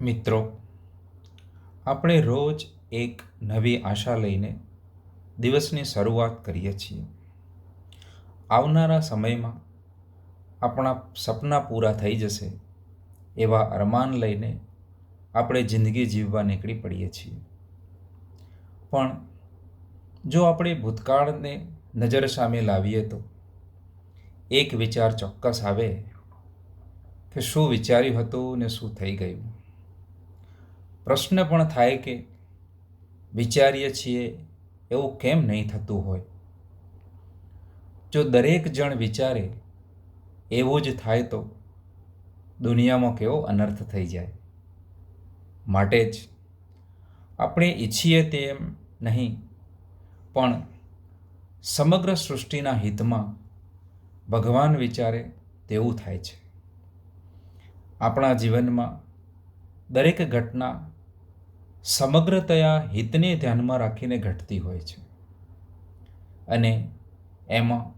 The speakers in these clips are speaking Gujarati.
મિત્રો, આપણે રોજ એક નવી આશા લઈને દિવસની શરૂઆત કરીએ છીએ. આવનારા સમયમાં આપણા સપના પૂરા થઈ જશે એવા અરમાન લઈને આપણે જિંદગી જીવવા નીકળી પડીએ છીએ. પણ જો આપણે ભૂતકાળને નજર સામે લાવીએ તો એક વિચાર ચોક્કસ આવે કે શું વિચાર્યું હતું ને શું થઈ ગયું? પ્રશ્ન પણ થાય કે વિચારીએ છીએ, એવું કેમ નહીં થતું હોય? જો દરેક જણ વિચારે એવું જ થાય તો દુનિયામાં કેવો અનર્થ થઈ જાય? માટે જ આપણે ઈચ્છીએ તેમ નહીં, પણ સમગ્ર સૃષ્ટિના હિતમાં ભગવાન વિચારે તેવું થાય છે. આપણા જીવનમાં દરેક ઘટના સમગ્રતયા હિતને ધ્યાનમાં રાખીને ઘટતી હોય છે. અને એમાં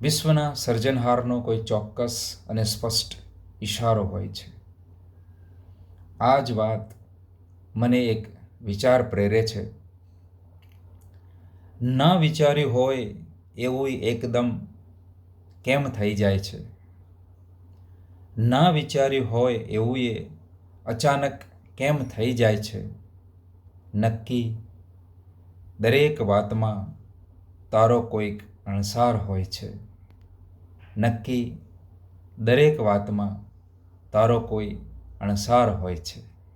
વિશ્વના સર્જનહારનો કોઈ ચોક્કસ અને સ્પષ્ટ ઈશારો હોય છે. આ જ વાત મને એક વિચાર પ્રેરે છે. ના વિચાર્યું હોય એવું એકદમ કેમ થઈ જાય છે? ના વિચાર્યું હોય એવું એ અચાનક કેમ થઈ જાય છે? નક્કી. દરેક વાતમાં તારો કોઈક અણસાર હોય છે. નક્કી. દરેક વાતમાં તારો કોઈ અણસાર હોય છે.